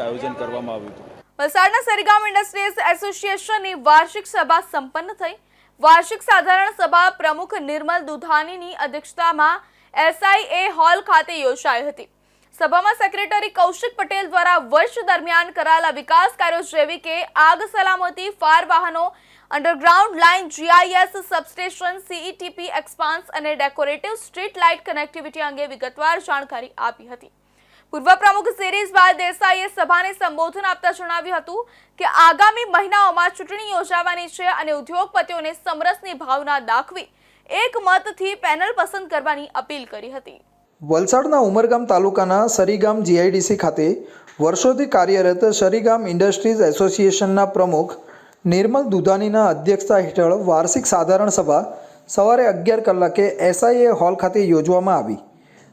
આયોજન કરવામાં આવ્યું હતું. વલસાડના સરીગામ ઇન્ડસ્ટ્રીઝ એસોસિએશનની વાર્ષિક સભા સંપન્ન થઈ. વાર્ષિક સાધારણ સભા પ્રમુખ નિર્મલ દુધાનીની અધ્યક્ષતામાં એસઆઈએ હોલ ખાતે યોજાઈ હતી. સભામાં સેક્રેટરી કૌશિક પટેલ દ્વારા વર્ષ દરમિયાન કરાયેલા વિકાસ કાર્યો જેવી કે આગ સલામતી ફાર વાહનો, underground line, GIS, substation, CETP, expansion અને ડેકોરેટિવ સ્ટ્રીટ લાઇટ કનેક્ટિવિટી અંગે વિગતવાર જાણકારી આપી હતી. પૂર્વ પ્રમુખ શિરીષભાઈ દેસાઈએ સભાને સંબોધન આપતા જણાવ્યું હતું કે આગામી મહિનાઓમાં ચૂંટણી યોજાવાની છે અને ઉદ્યોગપતિઓને સમરસની ભાવના દાખવી એક મતથી પેનલ પસંદ કરવાની અપીલ કરી હતી. વલસાડના ઉમરગામ તાલુકાના સરીગામ જીઆઈડીસી ખાતે વર્ષોથી કાર્યરત સરીગામ ઇન્ડસ્ટ્રીઝ એસોસિએશનના પ્રમુખ નિર્મલ દુધાનીના અધ્યક્ષતા હેઠળ વાર્ષિક સાધારણ સભા સવારે અગિયાર કલાકે એસઆઈએ હોલ ખાતે યોજવામાં આવી.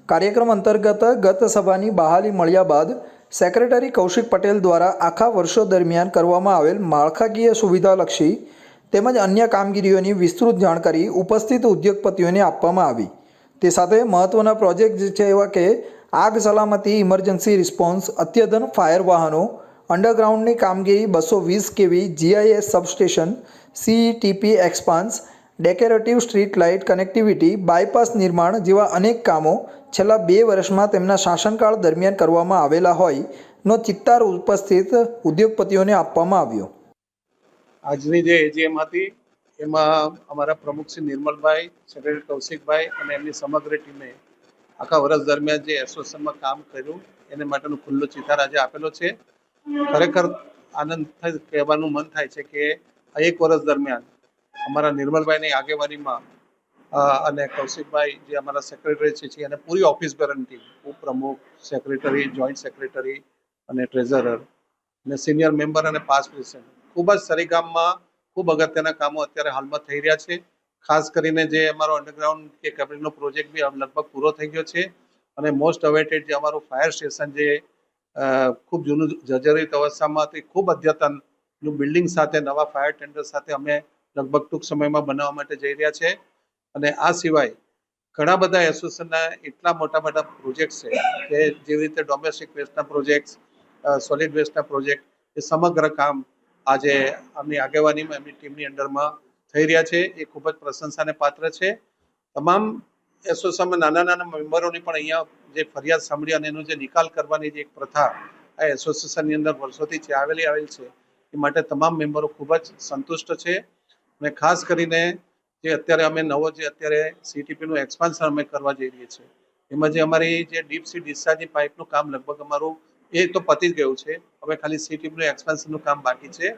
કાર્યક્રમ અંતર્ગત ગત સભાની બહાલી મળ્યા બાદ સેક્રેટરી કૌશિક પટેલ દ્વારા આખા વર્ષો દરમિયાન કરવામાં આવેલ માળખાકીય સુવિધાલક્ષી તેમજ અન્ય કામગીરીઓની વિસ્તૃત જાણકારી ઉપસ્થિત ઉદ્યોગપતિઓને આપવામાં આવી. તે સાથે મહત્ત્વના પ્રોજેક્ટ છે એવા કે આગ સલામતી ઇમરજન્સી રિસ્પોન્સ અત્યધન ફાયર વાહનો, અંડરગ્રાઉન્ડની કામગીરી બસો વીસ KV, GIS substation, CETP expansion decorative street light connectivity, bypass નિર્માણ જેવા અનેક કામો છેલ્લા બે વર્ષમાં તેમના શાસનકાળ દરમિયાન કરવામાં આવેલા હોય નો ચિત્તાર ઉપસ્થિત ઉદ્યોગપતિઓને આપવામાં આવ્યો. આજની જે એજીએમ હતી, એમાં અમારા પ્રમુખ શ્રી નિર્મલભાઈ, સેક્રેટરી કૌશિકભાઈ અને એમની સમગ્ર ટીમે આખા વર્ષ દરમિયાન જે એસોસિએશનમાં કામ કર્યું, એને માટેનો ખુલ્લો ચિતાર આજે આપેલો છે. ખરેખર આનંદ કહેવાનું મન થાય છે કે એક વર્ષ દરમિયાન અમારા નિર્મલભાઈની આગેવાનીમાં અને કૌશિકભાઈ જે અમારા સેક્રેટરી છે અને પૂરી ઓફિસ ટીમ ઉપપ્રમુખ સેક્રેટરી જોઈન્ટ સેક્રેટરી અને ટ્રેઝરર અને સિનિયર મેમ્બર અને પાસ પ્રેસિડેન્ટ ખૂબ જ સરીગામમાં ખૂબ અગત્યના કામો અત્યારે હાલમાં થઈ રહ્યા છે. ખાસ કરીને જે અમારો અંડરગ્રાઉન્ડ કે કેબિનનો પ્રોજેક્ટ બી લગભગ પૂરો થઈ ગયો છે. અને મોસ્ટ અવેટેડ જે અમારું ફાયર સ્ટેશન જે ખૂબ જૂનું જર્જરિત અવસ્થામાં હતી ખૂબ અદ્યતનનું બિલ્ડિંગ સાથે, નવા ફાયર ટેન્ડર સાથે અમે લગભગ ટૂંક સમયમાં બનાવવા માટે જઈ રહ્યા છે. અને આ સિવાય ઘણા બધા એસોસિએશનના એટલા મોટા મોટા પ્રોજેક્ટ છે કે જેવી રીતે ડોમેસ્ટિક વેસ્ટના પ્રોજેક્ટ સોલિડ વેસ્ટના પ્રોજેક્ટ, એ સમગ્ર કામ આજે આમની આગેવાનીમાં, એમની ટીમની અંડરમાં થઈ રહ્યા છે. એ ખૂબ જ પ્રશંસાને પાત્ર છે. તમામ એસોસિએશનમાં નાના નાના મેમ્બરોની પણ અહીંયા જે ફરિયાદ સાંભળી અને એનો જે નિકાલ કરવાની જે એક પ્રથા આ એસોસિએશનની અંદર વર્ષોથી ચાવેલી આવેલી છે, એ માટે તમામ મેમ્બરો ખૂબ જ સંતુષ્ટ છે. અને ખાસ કરીને જે અત્યારે અમે નવો જે અત્યારે સીટીપીનું એક્સપાન્શન અમે કરવા જઈ રહીએ છીએ, એમાં જે અમારી જે ડીપ સી ડિસ્ચાર્જની પાઇપનું કામ લગભગ અમારું એ તો પતી જ ગયું છે. હવે ખાલી સીટીપીનું એક્સપાન્શનનું કામ બાકી છે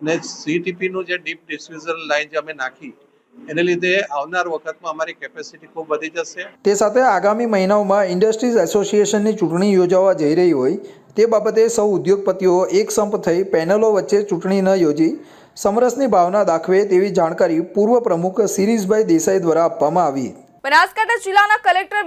અને સીટીપીનું જે ડીપ ડિસ્યુઝલ લાઇન જે અમે નાખી, એને લીધે આવનાર વખતમાં અમારી કેપેસિટી ખૂબ વધી જશે. તે સાથે આગામી મહિનાઓમાં ઇન્ડસ્ટ્રીઝ એસોસિએશનની ચૂંટણી યોજાવા જઈ રહી હોય, તે બાબતે સૌ ઉદ્યોગપતિઓ એક સંપ થઈ પેનલો વચ્ચે ચૂંટણી ન યોજી સમરસની ભાવના દાખવે તેવી જાણકારી પૂર્વ પ્રમુખ સિરીઝભાઈ દેસાઈ દ્વારા આપવામાં આવી. બનાસકાંઠા જિલ્લાના કલેક્ટર